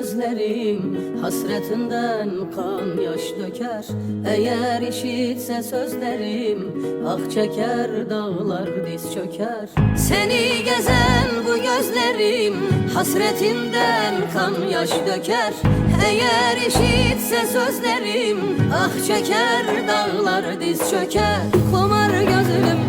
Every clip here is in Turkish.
gözlerim Hasretinden kan yaş döker. Eğer işitse sözlerim Ah çeker dağlar diz çöker. Seni gezen bu gözlerim Hasretinden kan yaş döker. Eğer işitse sözlerim Ah çeker dağlar diz çöker. Kumar gözlüm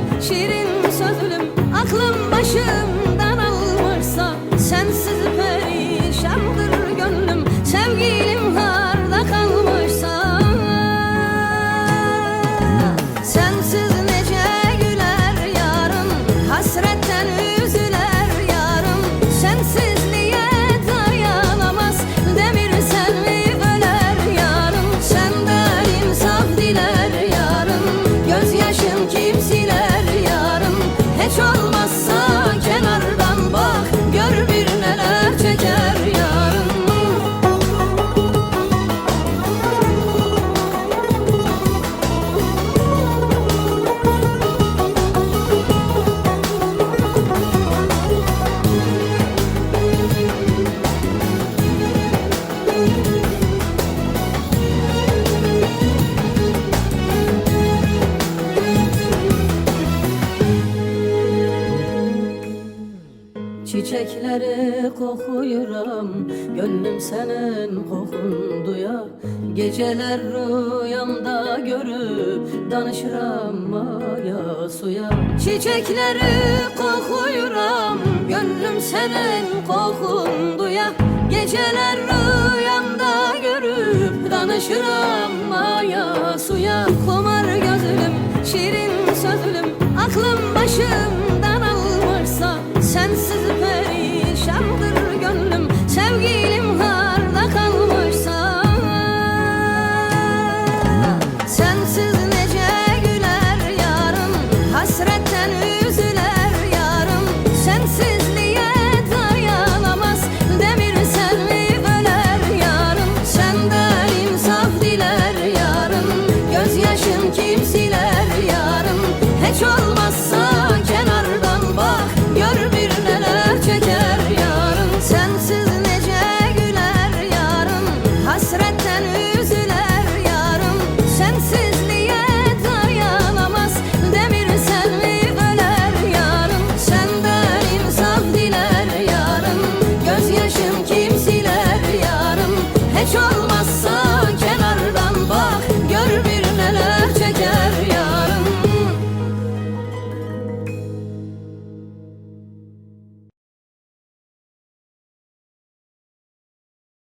Çiçekleri kokuyuram Gönlüm senin kokun duya Geceler rüyamda görüp Danışıram maya suya. Çiçekleri kokuyuram Gönlüm senin kokun duya Geceler rüyamda görüp Danışıram maya suya. Kumar gözlüm şirin sözlüm Aklım Sensiz